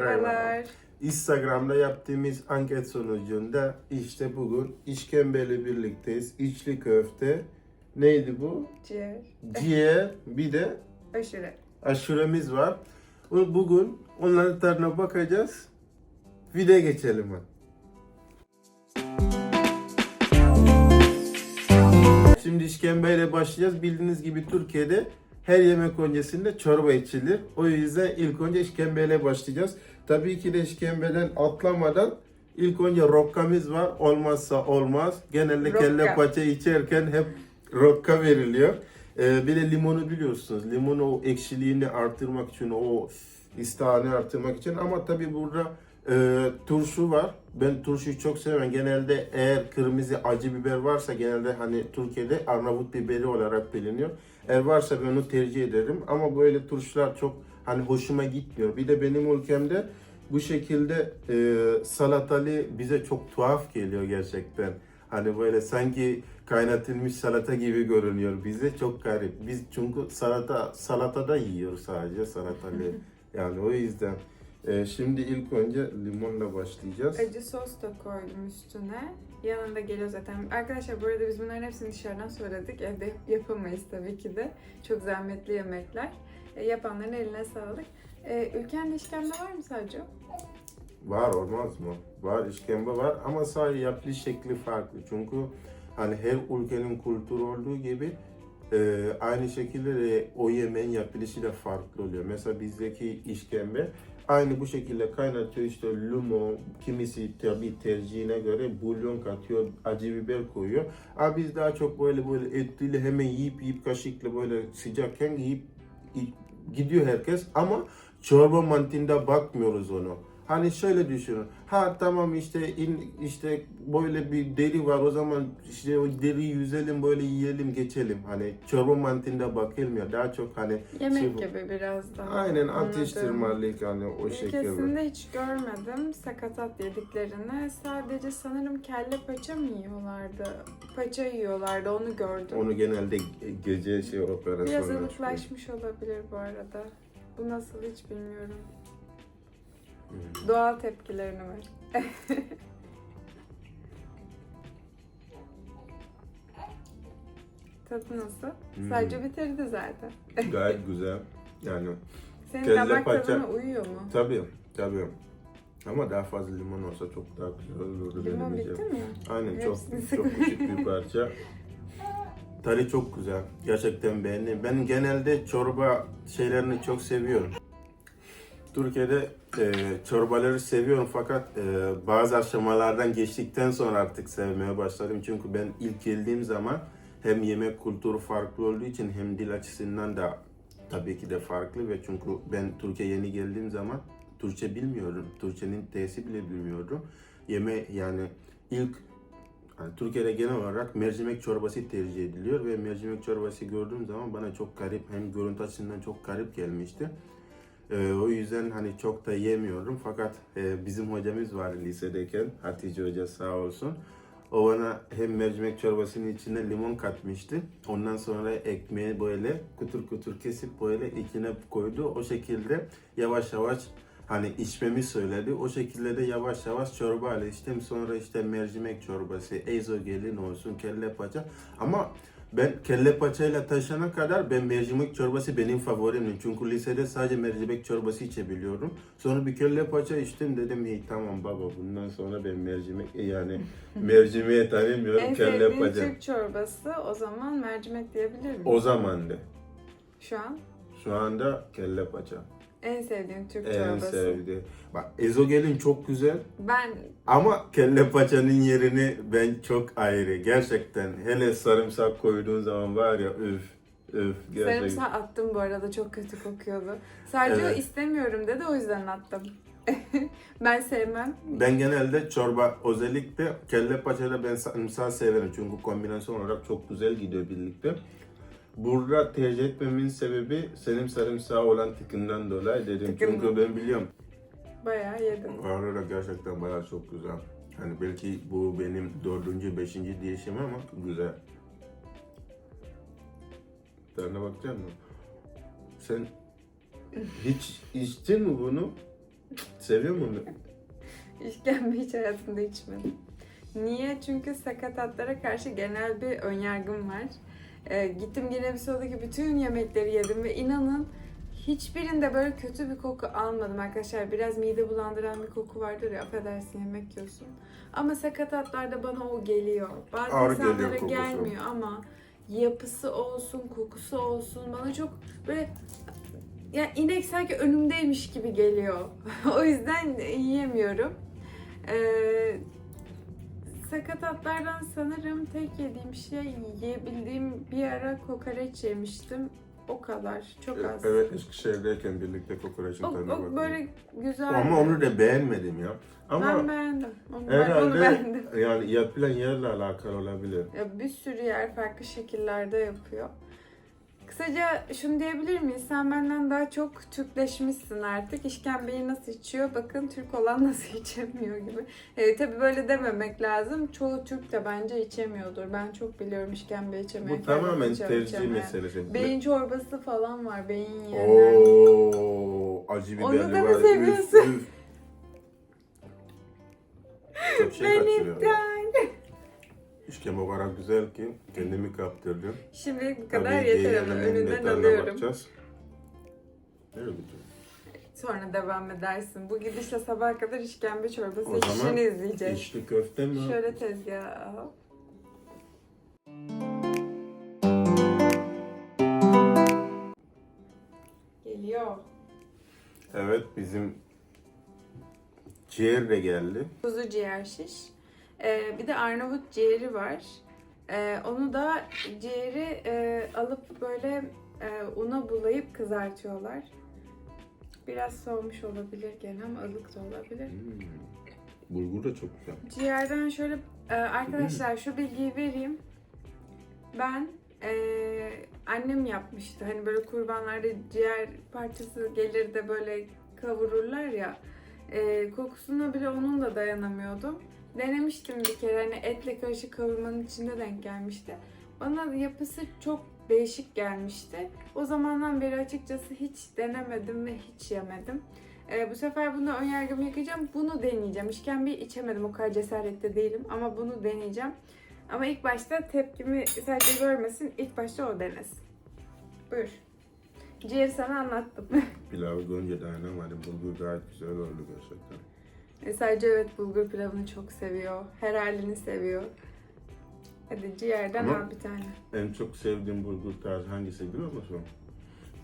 Merhabalar. Instagram'da yaptığımız anket sonucunda işte bugün işkembeyle birlikteyiz. İçli köfte. Neydi bu? Ciğer. Ciğer bir de Aşure. aşuremiz var. Bu- Bugün onların tadına bakacağız. Videoya geçelim hadi. Şimdi işkembeyle başlayacağız. Bildiğiniz gibi Türkiye'de her yemek öncesinde çorba içilir. O yüzden ilk önce işkembeyle başlayacağız. Tabii ki de işkembeden atlamadan ilk önce rokkamız var. Olmazsa olmaz. Genelde Rokka. kelle paça içerken hep rokka veriliyor. Ee, bir de limonu biliyorsunuz. Limonu o ekşiliğini artırmak için, o istihani artırmak için. Ama tabii burada e, turşu var. Ben turşuyu çok seviyorum. Genelde eğer kırmızı acı biber varsa genelde hani Türkiye'de Arnavut biberi olarak biliniyor. Eğer varsa ben onu tercih ederim. Ama böyle turşular çok hani hoşuma gitmiyor. Bir de benim ülkemde bu şekilde e, salatalı bize çok tuhaf geliyor gerçekten. Hani böyle sanki kaynatılmış salata gibi görünüyor bize. Çok garip. Biz çünkü salata salatada yiyoruz sadece salatalı. yani o yüzden. E, şimdi ilk önce limonla başlayacağız. Acı sos da koydum üstüne. Yanında geliyor zaten. Arkadaşlar bu arada biz bunların hepsini dışarıdan söyledik. Evde yapamayız tabii ki de. Çok zahmetli yemekler. E, yapanların eline sağlık. E, ülkende işkembe var mı sadece? Var olmaz mı? Var işkembe var ama sadece yapılış şekli farklı. Çünkü hani her ülkenin kültürü olduğu gibi e, aynı şekilde de o yemeğin yapılışı da farklı oluyor. Mesela bizdeki işkembe aynı bu şekilde kaynatıyor işte limon, kimisi tabi tercihine göre bulyon katıyor, acı biber koyuyor. Ama biz daha çok böyle böyle etliyle hemen yiyip yiyip kaşıkla böyle sıcakken yiyip gidiyor herkes ama çorba mantığında bakmıyoruz onu. Hani şöyle düşünün. Ha tamam işte in, işte böyle bir deri var o zaman işte o deriyi yüzelim böyle yiyelim geçelim. Hani çorba mantığında bakılmıyor. Daha çok hani Yemek şey gibi biraz daha. Aynen atıştırmalık hani o şekilde. Ülkesinde hiç görmedim sakatat yediklerini. Sadece sanırım kelle paça mı yiyorlardı? Paça yiyorlardı onu gördüm. Onu genelde gece şey Biraz operasyonlar çıkıyor. ılıklaşmış olabilir bu arada. Bu nasıl hiç bilmiyorum. Hmm. Doğal tepkilerini ver. Tadı nasıl? Hmm. Sadece bitirdi zaten. Gayet güzel. Yani Senin Kelle damak paça. tadına uyuyor mu? tabii tabii. Ama daha fazla limon olsa çok daha güzel olurdu Limon benim bitti mi? Aynen çok Hepsini çok küçük bir parça. Tadı çok güzel. Gerçekten beğendim. Ben genelde çorba şeylerini çok seviyorum. Türkiye'de e, çorbaları seviyorum fakat e, bazı aşamalardan geçtikten sonra artık sevmeye başladım. Çünkü ben ilk geldiğim zaman hem yemek kültürü farklı olduğu için hem dil açısından da tabii ki de farklı ve çünkü ben Türkiye yeni geldiğim zaman Türkçe bilmiyorum. Türkçenin T'si bile bilmiyordum. Yeme yani ilk yani Türkiye'de genel olarak mercimek çorbası tercih ediliyor ve mercimek çorbası gördüğüm zaman bana çok garip hem görüntü açısından çok garip gelmişti. Ee, o yüzden hani çok da yemiyorum fakat e, bizim hocamız var lisedeyken Hatice Hoca sağ olsun. O bana hem mercimek çorbasının içine limon katmıştı. Ondan sonra ekmeği böyle kutur kutur kesip böyle içine koydu. O şekilde yavaş yavaş hani içmemi söyledi. O şekilde de yavaş yavaş çorba ile içtim. Sonra işte mercimek çorbası, ezogelin olsun, kelle paça. Ama ben kelle paçayla taşana kadar ben mercimek çorbası benim favorimdi. Çünkü lisede sadece mercimek çorbası içebiliyorum. Sonra bir kelle paça içtim dedim hey tamam baba bundan sonra ben mercimek e, yani mercimeği tanımıyorum En kelle paça. Türk çorbası o zaman mercimek diyebilir miyim? O zamandı. Şu an Şu anda kelle paça. En sevdiğim Türk En çorbası. sevdiğim. Bak ezogelin çok güzel. Ben Ama kelle paçanın yerini ben çok ayrı. Gerçekten hele sarımsak koyduğun zaman var ya üf üf gerçekten. sarımsağı attım bu arada çok kötü kokuyordu. Sadece Evet. istemiyorum dedi o yüzden attım. ben sevmem. Ben genelde çorba özellikle kelle paçayla ben sarımsağı severim. Çünkü kombinasyon olarak çok güzel gidiyor birlikte. Burada tercih etmemin sebebi senin sarımsağı olan tikinden dolayı dedim. Tıkın Çünkü mı? ben biliyorum. Bayağı yedim. Arada gerçekten bayağı çok güzel. Hani belki bu benim dördüncü, beşinci diyişim ama güzel. Tadına bakacak mısın? Sen hiç içtin mi bunu? Seviyor musun? İşkembe hiç hayatımda içmedim. Niye? Çünkü sakatatlara karşı genel bir önyargım var. Ee, gittim Gine-Bissau'daki bütün yemekleri yedim ve inanın hiçbirinde böyle kötü bir koku almadım arkadaşlar. Biraz mide bulandıran bir koku vardır ya affedersin yemek yiyorsun. Ama sakatatlarda bana o geliyor. Bazı Ağır geliyor insanlara kokusu. gelmiyor ama yapısı olsun, kokusu olsun bana çok böyle ya inek sanki önümdeymiş gibi geliyor. o yüzden yiyemiyorum. Ee, sakatatlardan sanırım tek yediğim şey yiyebildiğim bir ara kokoreç yemiştim. O kadar. Çok E, az. Evet Eskişehir'deyken birlikte kokoreçin O, tadına o baktık. böyle güzel. Ama onu da beğenmedim ya. Ama ben beğendim. Onu, ben, onu herhalde beğendim. yani yapılan yerle alakalı olabilir. Ya bir sürü yer farklı şekillerde yapıyor. Kısaca şunu diyebilir miyiz? Sen benden daha çok Türkleşmişsin artık. İşkembeyi nasıl içiyor? Bakın Türk olan nasıl içemiyor gibi. E, tabii böyle dememek lazım. Çoğu Türk de bence içemiyordur. Ben çok biliyorum işkembe içemeyen. Bu tamamen tercih meselesi. Beyin çorbası falan var. Beyin yiyenler. Oo, acı Onu biberli da mı. Üf, seviyorsun? üf. Çok şey kaçırıyor. İşkembe o kadar güzel ki kendimi kaptırdım. Şimdi bu kadar Tabii yeter ama önünden detayına alıyorum. bakacağız. Götürüyorsun? Sonra devam edersin. Bu gidişle sabaha kadar işkembe çorbası O zaman işini izleyeceğiz. İçli köfte mi? Şöyle tezgaha al. Geliyor. Evet bizim ciğer de geldi. Kuzu ciğer şiş. Ee, bir de Arnavut ciğeri var. Ee, onu da ciğeri e, alıp böyle e, una bulayıp kızartıyorlar. Biraz soğumuş olabilir gene ama ılık da olabilir. Hmm. Bulgur da çok güzel. Ciğerden şöyle e, arkadaşlar şu bilgiyi vereyim. Ben e, annem yapmıştı. Hani böyle kurbanlarda ciğer parçası gelir de böyle kavururlar ya. E, kokusuna bile onun da dayanamıyordum. Denemiştim bir kere hani etle karışık kavurmanın içinde denk gelmişti. Bana yapısı çok değişik gelmişti. O zamandan beri açıkçası hiç denemedim ve hiç yemedim. Ee, bu sefer bunu önyargımı yıkayacağım. Bunu deneyeceğim. İşkembeyi içemedim. O kadar cesaretli değilim. Ama bunu deneyeceğim. Ama ilk başta tepkimi sadece görmesin. İlk başta o denesin. Buyur. Ciğeri sana anlattım. Pilavı görünce dayanamadım. Bulgur gayet güzel oldu gerçekten. E, sadece evet bulgur pilavını çok seviyor. Her halini seviyor. Hadi ciğerden Ama- al bir tane. En çok sevdiğim bulgur tarzı hangisi biliyor musun?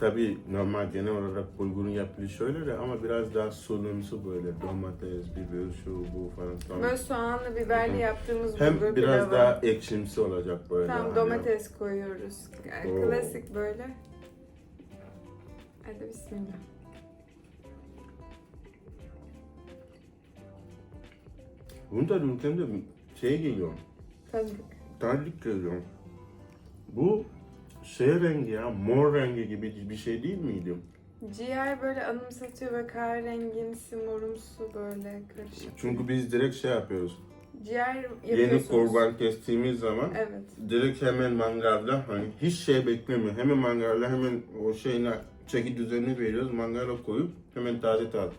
Tabii normal genel olarak bulgurun yapılışı şöyle de ama biraz daha sulumsu böyle domates, biber, şu bu falan. Tamam. Böyle soğanlı biberli Hı. yaptığımız bulgur Hem biraz pilavı. daha ekşimsi olacak böyle. Tamam hani. domates koyuyoruz. Yani Oo. Klasik böyle. Hadi bismillah. Bunu da ülkemde şey geliyor, Tanıdık. tanıdık geliyor. Bu şey rengi ya, mor rengi gibi bir şey değil miydi? Ciğer böyle anımsatıyor ve kahverengimsi, morumsu böyle karışık. Çünkü biz direkt şey yapıyoruz. Ciğer Yeni yapıyorsunuz. kurban kestiğimiz zaman Evet. direkt hemen mangalda hani hiç şey beklemiyor. Hemen mangalda hemen o şeyine çeki düzenini veriyoruz. Mangala koyup hemen taze taze.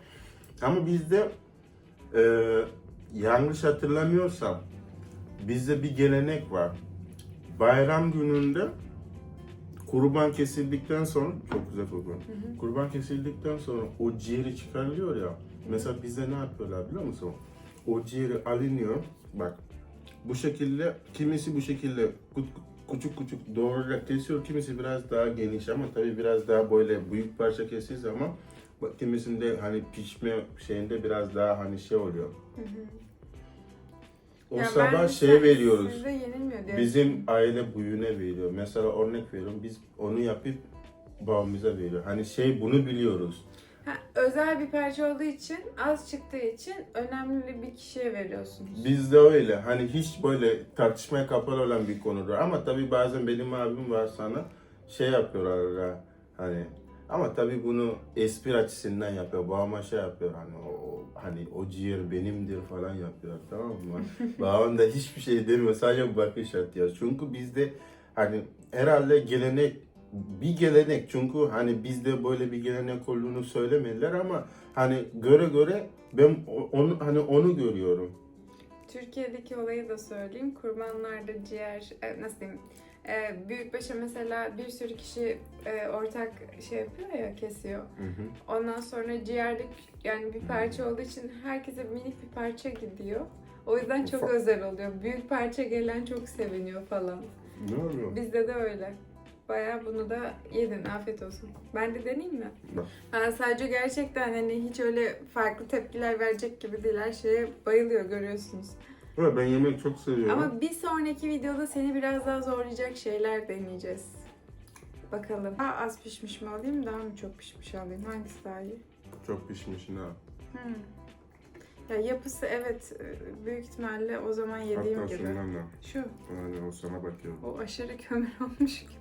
Ama bizde e, yanlış hatırlamıyorsam bizde bir gelenek var. Bayram gününde kurban kesildikten sonra çok güzel kokuyor. hı. Kurban kesildikten sonra o ciğeri çıkarılıyor ya. Mesela bizde ne yapıyorlar biliyor musun? O ciğeri alınıyor. Bak bu şekilde kimisi bu şekilde küçük küçük doğrayarak kesiyor. Kimisi biraz daha geniş ama tabii biraz daha böyle büyük parça kestiği zaman kimisinde hani pişme şeyinde biraz daha hani şey oluyor. Hı hı. O Ya sabah şey veriyoruz. Bizim aile büyüğüne veriyor. Mesela örnek veriyorum biz onu yapıp babamıza veriyor. Hani şey bunu biliyoruz. Ha, özel bir parça olduğu için, az çıktığı için önemli bir kişiye veriyorsunuz. Bizde öyle. Hani hiç böyle tartışmaya kapalı olan bir konudur. Ama tabii bazen benim abim var sana şey yapıyorlar ha, hani ama tabii bunu espri açısından yapıyor. Babama şey yapıyor hani o hani o ciğer benimdir falan yapıyor tamam mı? Babam da hiçbir şey demiyor. Sadece bakış atıyor. Çünkü bizde hani herhalde gelenek bir gelenek çünkü hani bizde böyle bir gelenek olduğunu söylemediler ama hani göre göre ben onu hani onu görüyorum. Türkiye'deki olayı da söyleyeyim. Kurbanlarda ciğer, e, nasıl diyeyim, e, büyükbaşa mesela bir sürü kişi e, ortak şey yapıyor ya, kesiyor. Hı hı. Ondan sonra ciğerde yani bir parça olduğu için herkese minik bir parça gidiyor. O yüzden çok Ufak. özel oluyor. Büyük parça gelen çok seviniyor falan. Ne oluyor? Bizde de öyle. Bayağı bunu da yedin. Afiyet olsun. Ben de deneyeyim mi? Bak. Ha, sadece gerçekten hani hiç öyle farklı tepkiler verecek gibi değil. Her şeye bayılıyor görüyorsunuz. Evet, ben yemek çok seviyorum. Ama bir sonraki videoda seni biraz daha zorlayacak şeyler deneyeceğiz. Bakalım. Daha az pişmiş mi alayım, daha mı çok pişmiş alayım? Hangisi daha iyi? Çok pişmişsin ha. Hmm. Ya yapısı evet e, büyük ihtimalle o zaman yediğim Hatta gibi. da. Şu. Yani o sana bakıyorum. O aşırı kömür olmuş gibi.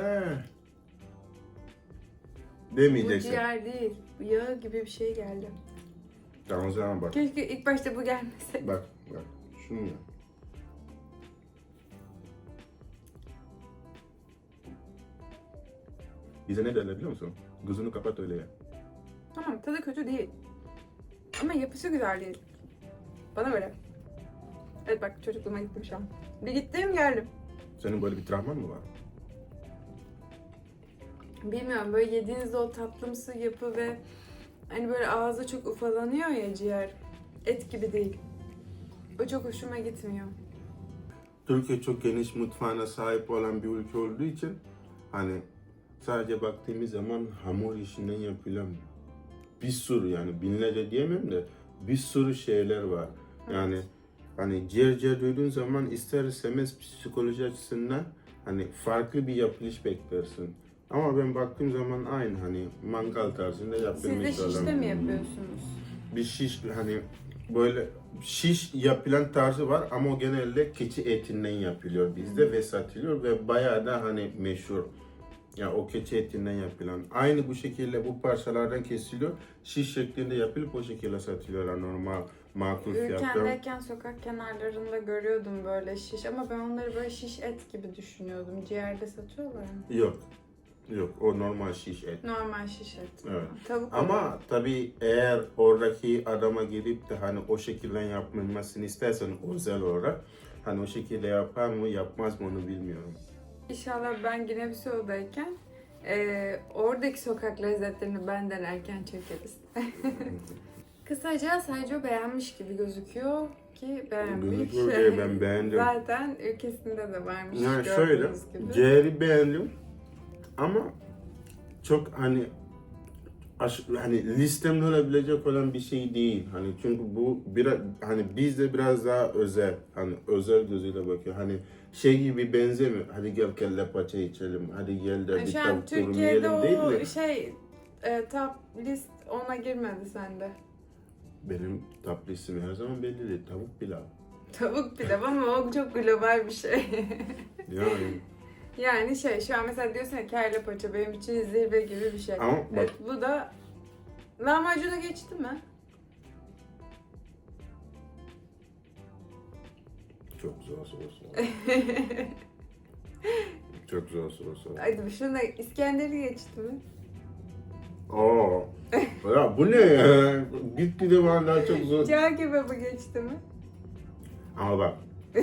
Ee. Bu Demeyeceksin. ciğer değil. Bu yağ gibi bir şey geldi. Tamam o zaman bak. Keşke ilk başta bu gelmeseydi. Bak bak. Şunu ya. Bize ne derler biliyor musun? Gözünü kapat öyle ya. Tamam tadı kötü değil. Ama yapısı güzel değil. Bana göre. Evet bak çocukluğuma gittim şu an. Bir gittim geldim. Senin böyle bir travman mı var? Bilmiyorum böyle yediğinizde o tatlımsı yapı ve hani böyle ağızda çok ufalanıyor ya ciğer. Et gibi değil. O çok hoşuma gitmiyor. Türkiye çok geniş mutfağına sahip olan bir ülke olduğu için hani sadece baktığımız zaman hamur işinden yapılan bir sürü yani binlerce diyemem de bir sürü şeyler var. Yani hani ciğer ciğer duyduğun zaman ister istemez psikoloji açısından hani farklı bir yapılış beklersin. Ama ben baktığım zaman aynı hani mangal tarzında Siz de yapılmış şişte olan mi yapıyorsunuz? bir şiş hani böyle şiş yapılan tarzı var ama o genelde keçi etinden yapılıyor bizde ve satılıyor ve bayağı da hani meşhur. Ya o keçi etinden yapılan. Aynı bu şekilde bu parçalardan kesiliyor. Şiş şeklinde yapılıp o şekilde satılıyorlar normal makul fiyatlar. Ülkendeyken sokak kenarlarında görüyordum böyle şiş ama ben onları böyle şiş et gibi düşünüyordum. Ciğerde satıyorlar mı? Yok. Yok o normal şiş et. Normal şiş et. Evet. Tavuk Ama tabii eğer oradaki adama gelip de hani o şekilde yapılmasını istersen özel olarak hani o şekilde yapar mı yapmaz mı onu bilmiyorum. İnşallah ben Guinea-Bissau'dayken eee, oradaki sokak lezzetlerini ben denerken çekeriz. Kısaca sadece beğenmiş gibi gözüküyor ki beğenmiş. Gözüküyor diye ben beğendim. Zaten ülkesinde de varmış Yani şöyle gördüğünüz gibi. ciğeri beğendim ama çok hani hani listemde olabilecek olan bir şey değil. Hani çünkü bu biraz hani bizde biraz daha özel hani özel gözüyle bakıyor. Hani şey gibi benzemiyor. Hadi gel kelle paça içelim. Hadi gel de Yani bir tavuk Türkiye'de yiyelim değil de. şey e, top list ona girmedi sende. Benim top listim her zaman belli değil. Tavuk pilav. Tavuk pilav ama o çok global bir şey. Yani yani şey şu an mesela diyorsun ya kelle paça benim için zirve gibi bir şey. Ama bak- Evet, bu da lahmacuna geçti mi? çok zor soru sor. çok zor soru sor. Hadi şuna İskender'i geçti mi? Aa. Ya bu ne ya? Gitti de bana daha çok zor. Cağ kebabı geçti mi? Ama bak.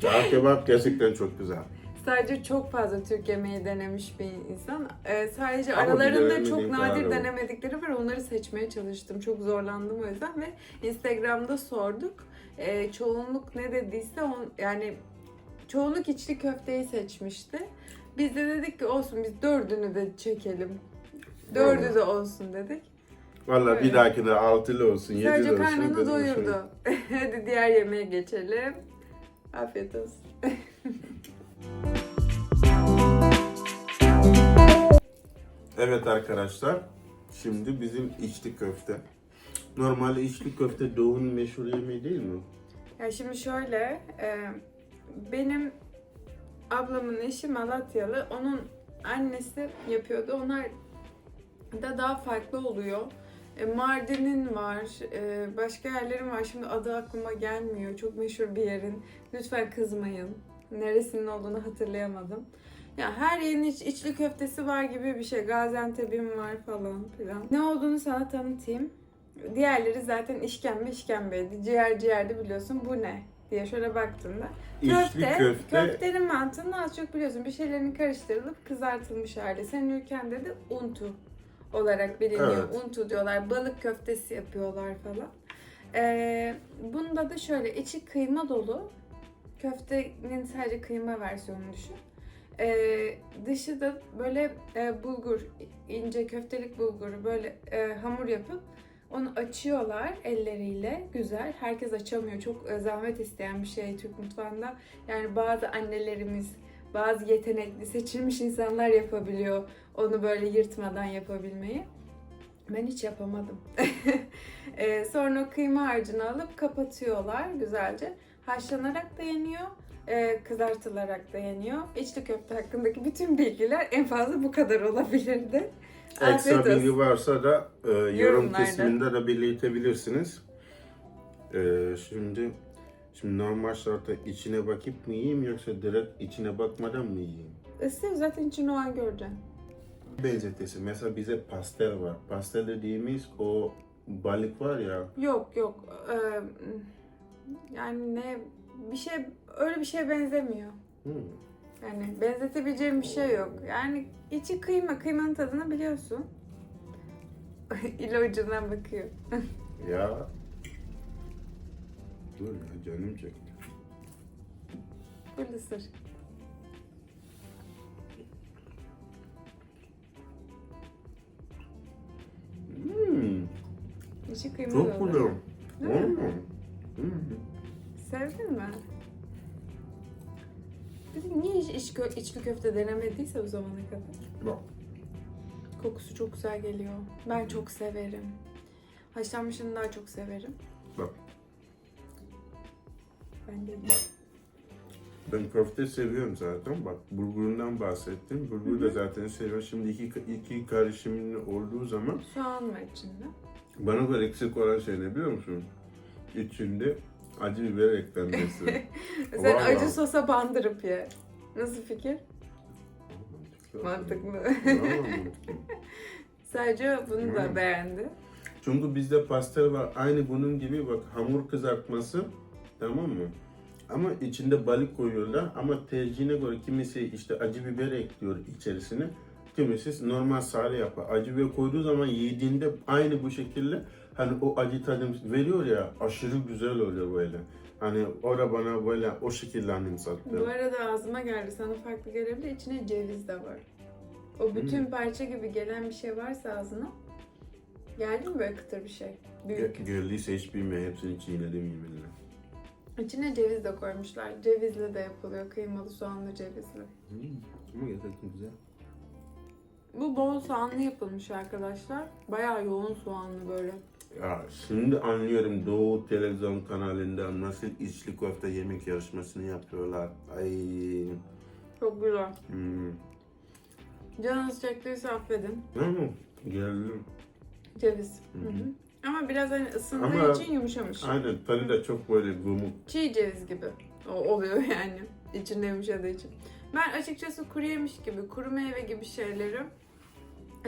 Cağ kebap gerçekten çok güzel. Sadece çok fazla Türk yemeği denemiş bir insan. Ee, sadece Ama aralarında çok nadir var. denemedikleri var. Onları seçmeye çalıştım. Çok zorlandım o yüzden ve Instagram'da sorduk. Ee, çoğunluk ne dediyse on, yani çoğunluk içli köfteyi seçmişti. Biz de dedik ki olsun biz dördünü de çekelim. Dördü de olsun dedik. Valla bir dahaki de altılı olsun, yedili Sadece olsun. karnını dedim doyurdu. Hadi diğer yemeğe geçelim. Afiyet olsun. Evet arkadaşlar. Şimdi bizim içli köfte. Normalde içli köfte doğunun meşhur yemeği değil mi? Ya şimdi şöyle, e, benim ablamın eşi Malatyalı, onun annesi yapıyordu. Onlar da daha farklı oluyor. E, Mardin'in var, e, başka yerlerin var. Şimdi adı aklıma gelmiyor. Çok meşhur bir yerin. Lütfen kızmayın. Neresinin olduğunu hatırlayamadım. Ya her yerin iç, içli köftesi var gibi bir şey. Gaziantep'im var falan filan. Ne olduğunu sana tanıtayım. Diğerleri zaten işkembe işkembeydi. Ciğer ciğerdi biliyorsun. Bu ne? diye şöyle baktığında. İçli köfte, Köftenin mantığını az çok biliyorsun. Bir şeylerin karıştırılıp kızartılmış hali. Senin ülkende de untu olarak biliniyor. Evet. Untu diyorlar. Balık köftesi yapıyorlar falan. Ee, bunda da şöyle içi kıyma dolu. Köftenin sadece kıyma versiyonunu düşün. Ee, dışı da böyle e, bulgur, ince köftelik bulguru böyle e, hamur yapıp onu açıyorlar elleriyle. Güzel. Herkes açamıyor. Çok e, zahmet isteyen bir şey Türk mutfağında. Yani bazı annelerimiz, bazı yetenekli, seçilmiş insanlar yapabiliyor. Onu böyle yırtmadan yapabilmeyi. Ben hiç yapamadım. E, sonra kıyma harcını alıp kapatıyorlar güzelce. Haşlanarak da yeniyor, e, kızartılarak da yeniyor. İçli köfte hakkındaki bütün bilgiler en fazla bu kadar olabilirdi. Afiyet ekstra olsun. bilgi varsa da e, yorum Yorumlarda. kısmında da belirtebilirsiniz. E, şimdi şimdi normal şartta içine bakıp mı yiyeyim yoksa direkt içine bakmadan mı yiyeyim? Isır zaten içini o an göreceksin. Benzetesi mesela bize pastel var. Pastel dediğimiz o balık var ya. Yok yok. Ee, yani ne bir şey öyle bir şeye benzemiyor. hmm, Yani benzetebileceğim bir şey yok. Yani içi kıyma, kıymanın tadını biliyorsun. İle ucundan bakıyor. Ya. Dur ya canım çekti. Full ısır. Hmm, İçi kıyma çok güzel. Değil mi? Sevdin mi? Biz niye hiç iç kö- içli köfte denemediyse o zamana kadar? Bak. Kokusu çok güzel geliyor. Ben çok severim. Haşlanmışını daha çok severim. Bak. Ben de Ben köfte seviyorum zaten. Bak bulgurundan bahsettim. Bulguru da zaten seviyorum. Şimdi iki, iki karışımın olduğu zaman soğan var içinde. bana göre eksik olan şey ne biliyor musun? İçinde acı biber eklenmesi. Sen Vallahi. acı sosa bandırıp ye. Nasıl fikir? Mantıklı. Sadece bunu da Hmm. beğendi. Çünkü bizde pastel var. Aynı bunun gibi bak hamur kızartması tamam mı? Ama içinde balık koyuyorlar ama tercihine göre kimisi işte acı biber ekliyor içerisine. Kimisi normal sade yapar. Acı biber koyduğu zaman yediğinde aynı bu şekilde hani o acı tadı veriyor ya aşırı güzel oluyor böyle. Hani o da bana böyle o şekilde anımsattı. Bu arada ağzıma geldi. Sana farklı gelebilir. İçine ceviz de var. O bütün Hmm. parça gibi gelen bir şey varsa ağzına. Geldi mi böyle kıtır bir şey? Büyük. Ge- Geldiyse hiç bilmiyorum. Hepsini çiğnedim yeminle. İçine ceviz de koymuşlar. Cevizli de yapılıyor. Kıymalı soğanlı cevizli. Hmm. Ama gerçekten güzel. Bu bol soğanlı yapılmış arkadaşlar. Bayağı yoğun soğanlı böyle. Ya şimdi anlıyorum Doğu televizyon kanalında nasıl içli köfte yemek yarışmasını yapıyorlar. Ay. Çok güzel. Hmm. Canınız çektiyse affedin. Ama geldim. Ceviz. Hı Hı. Ama biraz hani ısındığı Ama- için yumuşamış. Aynen tadı da çok böyle gumuk. Çiğ ceviz gibi o oluyor yani içinde yumuşadığı için. Ben açıkçası kuru yemiş gibi, kuru meyve gibi şeyleri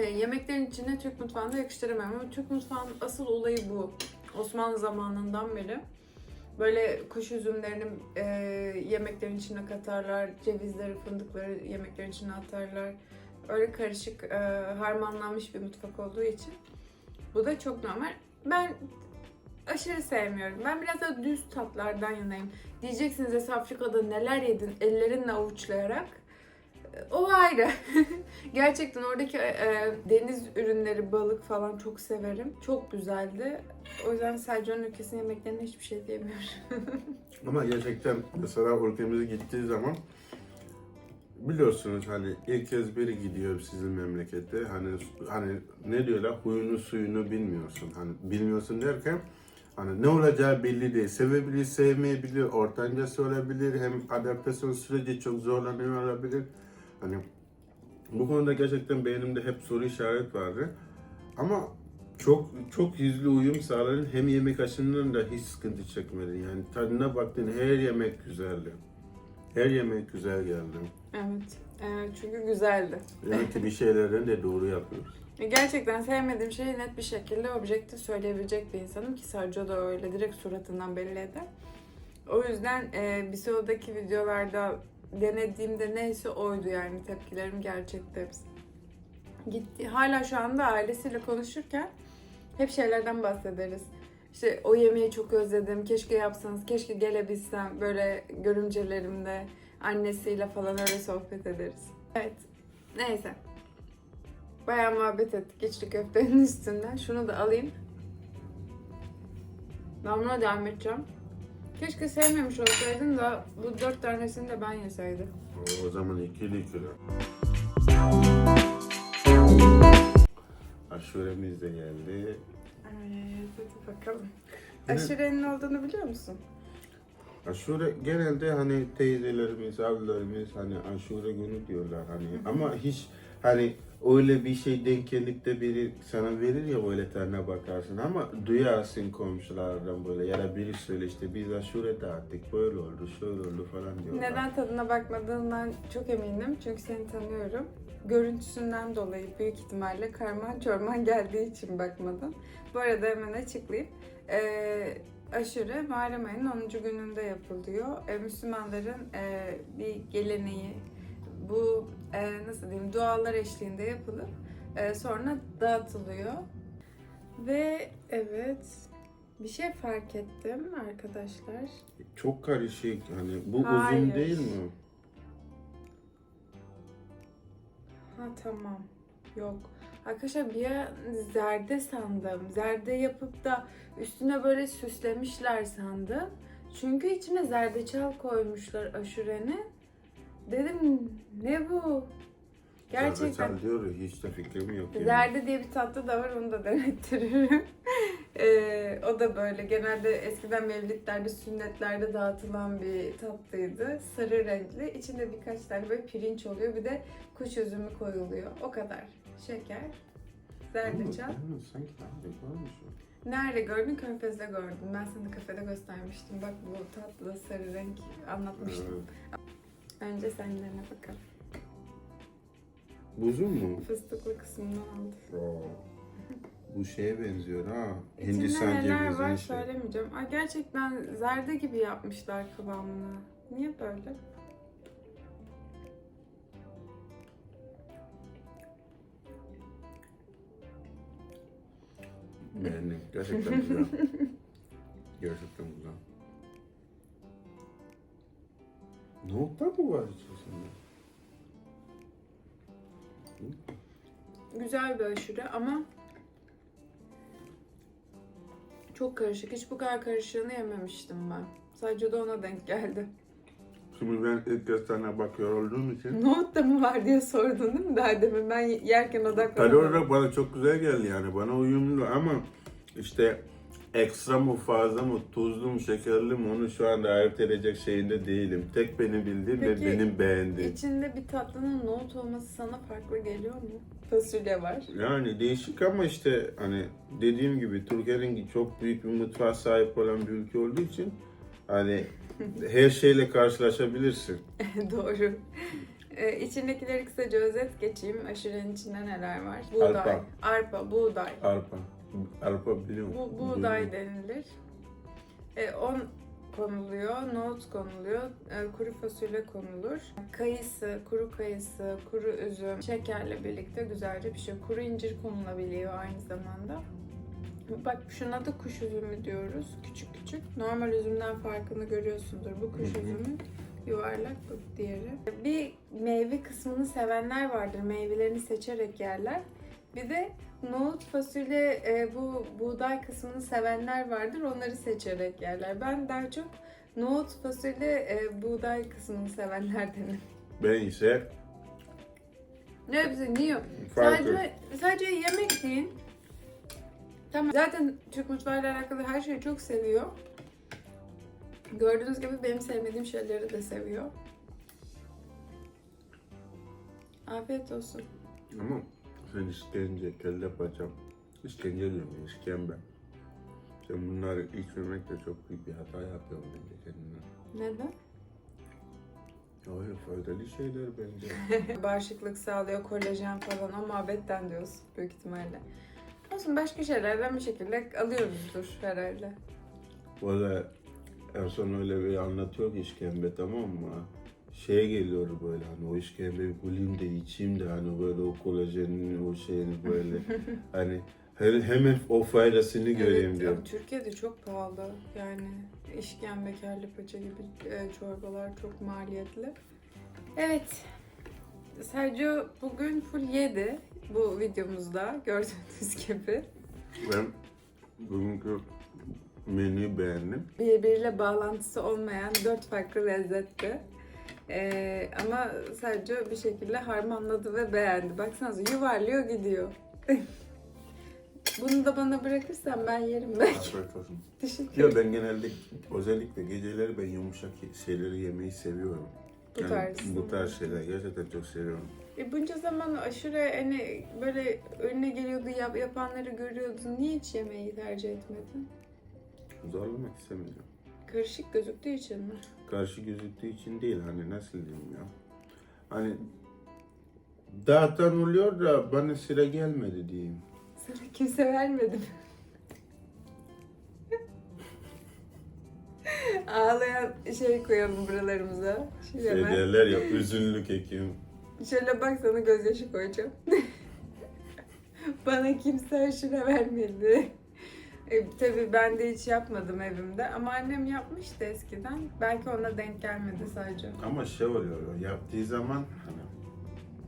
yemeklerin içine Türk mutfağında yakıştıramam. Ama Türk mutfağının asıl olayı bu. Osmanlı zamanından beri. Böyle kuş üzümlerini e, yemeklerin içine katarlar, cevizleri, fındıkları yemeklerin içine atarlar. Öyle karışık, e, harmanlanmış bir mutfak olduğu için. Bu da çok normal. Ben aşırı sevmiyorum. Ben biraz da düz tatlardan yanayım. Diyeceksiniz Afrika'da neler yedin ellerinle avuçlayarak. O ayrı. Gerçekten oradaki e, deniz ürünleri, balık falan çok severim. Çok güzeldi. O yüzden Selcan ülkesinin yemeklerine hiçbir şey diyemiyorum. Ama gerçekten mesela ülkemize gittiği zaman biliyorsunuz hani ilk kez biri gidiyor sizin memlekette hani hani ne diyorlar huyunu suyunu bilmiyorsun hani bilmiyorsun derken hani ne olacağı belli değil sevebilir sevmeyebilir ortancası olabilir hem adaptasyon süreci çok zorlanıyor olabilir hani bu konuda gerçekten beynimde hep soru işaret vardı ama çok çok yüzlü uyum sağladın hem yemek açısından da hiç sıkıntı çekmedin yani tadına baktın her yemek güzeldi Her yemek güzel geldi. Evet. Ee, çünkü güzeldi. Demek ki bir şeylerden de doğru yapıyoruz. Gerçekten sevmediğim şeyi net bir şekilde objektif söyleyebilecek bir insanım ki Sergio da öyle direkt suratından belli eder. O yüzden e, Biso'daki videolarda denediğimde neyse oydu yani tepkilerim gerçekti hepsi. Gitti. Hala şu anda ailesiyle konuşurken hep şeylerden bahsederiz. İşte o yemeği çok özledim, keşke yapsanız, keşke gelebilsem böyle görümcelerimle, annesiyle falan öyle sohbet ederiz. Evet, neyse. Bayağı muhabbet ettik içli köftenin üstünden. Şunu da alayım. Ben buna devam edeceğim. Keşke sevmemiş olsaydın da bu dört tanesini de ben yeseydim. O zaman ikili ikili. Aşuremiz de geldi. Evet, hadi bakalım. Aşurenin olduğunu biliyor musun? Aşure genelde hani teyzelerimiz, ablalarımız hani aşure günü diyorlar hani ama hiç hani öyle bir şey denk gelip de biri sana verir ya böyle tane bakarsın ama duyarsın komşulardan böyle ya da biri söyle işte biz aşure dağıttık böyle oldu şöyle oldu falan diyorlar. Neden tadına bakmadığından çok eminim. Çünkü seni tanıyorum. Görüntüsünden dolayı büyük ihtimalle karman çorman geldiği için bakmadım. Bu arada hemen açıklayayım. Ee, aşure Muharrem ayının 10. gününde yapılıyor. Ee, Müslümanların e, bir geleneği. Bu e, nasıl diyeyim dualar eşliğinde yapılıp e, sonra dağıtılıyor. Ve evet bir şey fark ettim arkadaşlar. Çok karışık hani bu Hayır. uzun değil mi? Ha tamam. Yok. Arkadaşlar bir an zerde sandım. Zerde yapıp da üstüne böyle süslemişler sandım. Çünkü içine zerdeçal koymuşlar aşurenin. Dedim ne bu? Gerçekten. Zerdeçal diyor ya, hiç de fikrim yok. yani. Zerde diye bir tatlı da var onu da denettiririm. Ee, o da böyle genelde eskiden mevlitlerde, sünnetlerde dağıtılan bir tatlıydı. Sarı renkli. İçinde birkaç tane böyle pirinç oluyor. Bir de kuş üzümü koyuluyor. O kadar. Şeker, zerdeçal. Ama sanki daha. Nerede gördün? Körfez'de gördüm. Ben sana kafede göstermiştim. Bak bu tatlı sarı renk anlatmıştım. Evet. Önce sen dene bakalım. Buzun mu? Fıstıklı kısmından aldım. Oo. Bu şeye benziyor ha. İçinde Hindistan neler var şey. söylemeyeceğim. Ay gerçekten zerde gibi yapmışlar kıvamını. Niye böyle? Beğendim. Gerçekten güzel. Gerçekten güzel. Nohutlar mı var içerisinde? Güzel bir aşure ama çok karışık. Hiç bu kadar karışığını yememiştim ben. Sadece de ona denk geldi. Şimdi ben ilk kez sana bakıyor olduğum için Nohut da mı var diye sordun değil mi daha demin? Ben yerken odaklanamadım. olarak bana çok güzel geldi yani bana uyumlu ama işte ekstra mı fazla mı tuzlu mu şekerli mi onu şu anda ayırt edecek şeyinde değilim. Tek benim bildiğim ve Peki, benim beğendiğim. İçinde bir tatlının nohut olması sana farklı geliyor mu? Fasulye var. Yani değişik ama işte hani dediğim gibi Türkiye'nin çok büyük bir mutfağa sahip olan bir ülke olduğu için hani her şeyle karşılaşabilirsin. Doğru. Ee, içindekileri kısaca özet geçeyim. Aşurenin içinde neler var? Buğday, Arpa. arpa buğday. Arpa. Biliyor musun? Bu buğday denilir. E, on konuluyor, nohut konuluyor, e, kuru fasulye konulur. Kayısı, kuru kayısı, kuru üzüm, şekerle birlikte güzelce pişiyor. Kuru incir konulabiliyor aynı zamanda. Bak şuna da kuş üzümü diyoruz. Küçük küçük. Normal üzümden farkını görüyorsundur. Bu kuş üzümü yuvarlak bu diğeri. Bir meyve kısmını sevenler vardır. Meyvelerini seçerek yerler. Bir de nohut, fasulye, e, bu buğday kısmını sevenler vardır. Onları seçerek yerler. Ben daha çok nohut, fasulye, e, buğday kısmını sevenlerdenim. Ben ise Ne hepsi niye? farklı. Sadece, sadece yemek yiyin. Tamam. Zaten Türk mutfağıyla alakalı her şeyi çok seviyor. Gördüğünüz gibi benim sevmediğim şeyleri de seviyor. Afiyet olsun. Ama sen işkence, kelle paça, işkence diyorum işkembe. Sen bunları içmemekle çok büyük bir hata yapıyorsun bence kendine. Neden? Öyle faydalı şeyler bence. Bağışıklık sağlıyor, kolajen falan o muhabbetten diyorsun büyük ihtimalle. Olsun başka şeylerden bir şekilde alıyoruzdur herhalde. Valla en son öyle bir anlatıyor ki işkembe tamam mı? Şeye geliyor böyle hani o işkembeyi bulayım da içeyim de hani böyle o kolajenin o şeyini böyle hani he- hemen o faydasını göreyim Evet, diyor. ama Türkiye'de çok pahalı. Yani işkembe, kelle paça gibi e, çorbalar çok maliyetli. Evet. Sergio bugün full yedi bu videomuzda gördüğünüz gibi. Ben bugünkü menüyü beğendim. Birbiriyle bağlantısı olmayan dört farklı lezzetti. Ee, ama Sergio bir şekilde harmanladı ve beğendi. Baksanıza yuvarlıyor gidiyor. Bunu da bana bırakırsan ben yerim belki. Afiyet olsun. Teşekkür ederim. ben genelde özellikle geceleri ben yumuşak şeyleri yemeyi seviyorum. Bu tarz. bu tarz şeyler gerçekten çok seviyorum. E bunca zaman aşure hani böyle önüne geliyordu yap, yapanları görüyordun. Niye hiç yemeği tercih etmedin? Zorlamak istemedim. Karışık gözüktüğü için mi? Karşı gözüktüğü için değil hani nasıl diyeyim ya. Hani dağıtan oluyor da bana sıra gelmedi diyeyim. Sana kimse vermedi mi? Ağlayan şey koyalım buralarımıza. Şu Şey hemen. derler ya üzünlü kekim. Şöyle bak sana gözyaşı koyacağım. Bana kimse aşure vermedi. E, tabii ben de hiç yapmadım evimde ama annem yapmıştı eskiden. Belki ona denk gelmedi sadece. Ama şey oluyor yaptığı zaman hani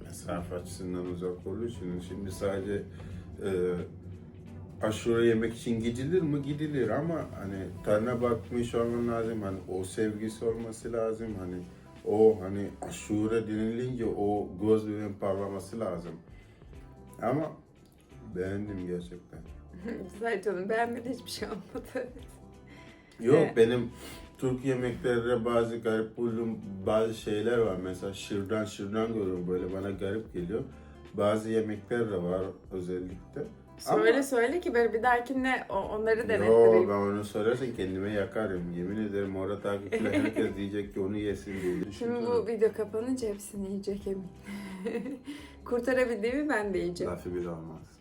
mesafe açısından uzak olduğu için şimdi sadece e, aşure yemek için gidilir mi? Gidilir ama hani tadına bakmış olman lazım. Hani o sevgisi olması lazım. Hani o hani aşure denilince o göz bebeğin parlaması lazım. Ama beğendim gerçekten. Sadece onu beğenmedi hiçbir şey olmadı. Yok Evet. benim Türk yemeklerinde bazı garip bulduğum bazı şeyler var. Mesela şırdan şırdan görüyorum böyle bana garip geliyor. Bazı yemekler de var özellikle. Söyle Ama- söyle ki böyle bir dahakine onları denettireyim. ben onu sorarsan kendime yakarım. Yemin ederim orada takipçiler herkes diyecek ki onu yesin diye. Şimdi Düşünsene. bu video kapanınca hepsini yiyecek emin. Kurtarabildiğimi ben de yiyeceğim. Lafı bile olmaz.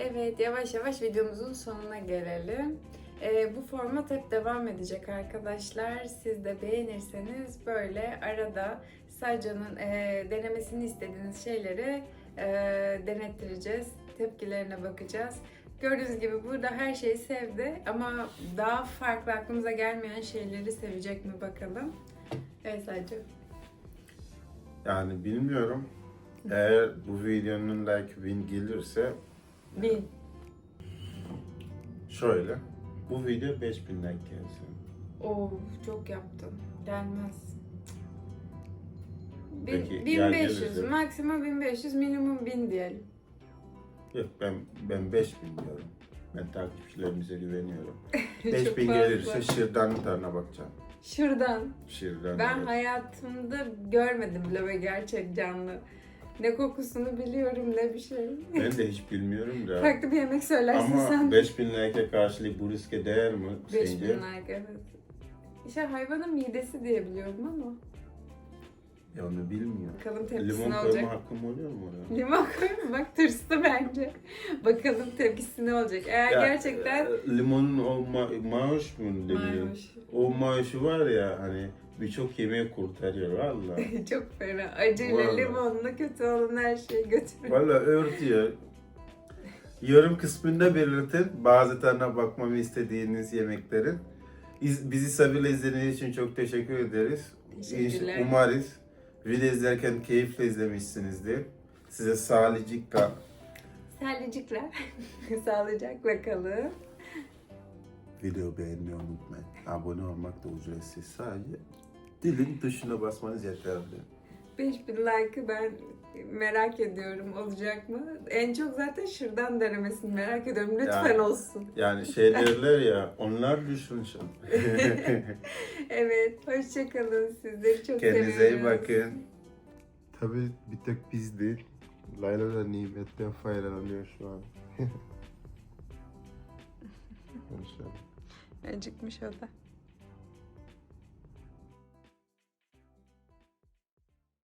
Evet, yavaş yavaş videomuzun sonuna gelelim. Ee, bu format hep devam edecek arkadaşlar. Siz de beğenirseniz böyle arada Sercan'ın e, denemesini istediğiniz şeyleri e, denettireceğiz. Tepkilerine bakacağız. Gördüğünüz gibi burada her şeyi sevdi ama daha farklı aklımıza gelmeyen şeyleri sevecek mi bakalım. Evet Sercan. Yani bilmiyorum. Eğer bu videonun like bin gelirse Bin. şöyle. Bu video 5000 like gelsin. Oo çok yaptın. Gelmez. Bin- Peki, 1500, geldiğinizde- maksimum 1500, minimum 1000 diyelim. Yok ben ben 5000 diyorum. Ben takipçilerimize güveniyorum. Çok 5000 fazla. gelirse şırdanın tadına bakacağım. Şuradan. Şırdan. Ben evet. hayatımda görmedim böyle gerçek canlı. Ne kokusunu biliyorum ne bir şey. Ben de hiç bilmiyorum da. Farklı bir yemek söylersin Ama sen. 5000 like'e karşılık bu riske değer mi 5000 sence? like evet. İşte hayvanın midesi diye biliyorum ama. Ya onu bilmiyorum. Bakalım tepkisi Limon ne koyma olacak. hakkım oluyor mu oraya? Limon koyma bak tırstı bence. Bakalım tepkisi ne olacak. Eğer Ya, gerçekten e, limonun o ma- maaş mı deniyor? Maymuş. O maaşı var ya hani birçok yemeği kurtarıyor valla. Çok fena. Acıyla Vallahi. limonla kötü olan her şeyi götürüyor. Valla örtüyor. Yorum kısmında belirtin bazı tane bakmamı istediğiniz yemeklerin. İz- Bizi sabırla izlediğiniz için çok teşekkür ederiz. Teşekkürler. Umarız video izlerken keyifle izlemişsinizdir. Size sağlıcakla Serlicikler. Sağlıcakla kalın. video beğenmeyi unutmayın. Abone olmak da ücretsiz. Sadece dilin tuşuna basmanız yeterli. 5000 like'ı ben merak ediyorum olacak mı? En çok zaten şırdan denemesini merak ediyorum. Lütfen Yani- olsun. Yani şey derler ya onlar düşünsün. Evet, hoşçakalın. Sizleri çok Kendinize seviyoruz. iyi bakın. Tabii bir tek biz değil. Layla da nimetten faydalanıyor şu an. Acıkmış o da.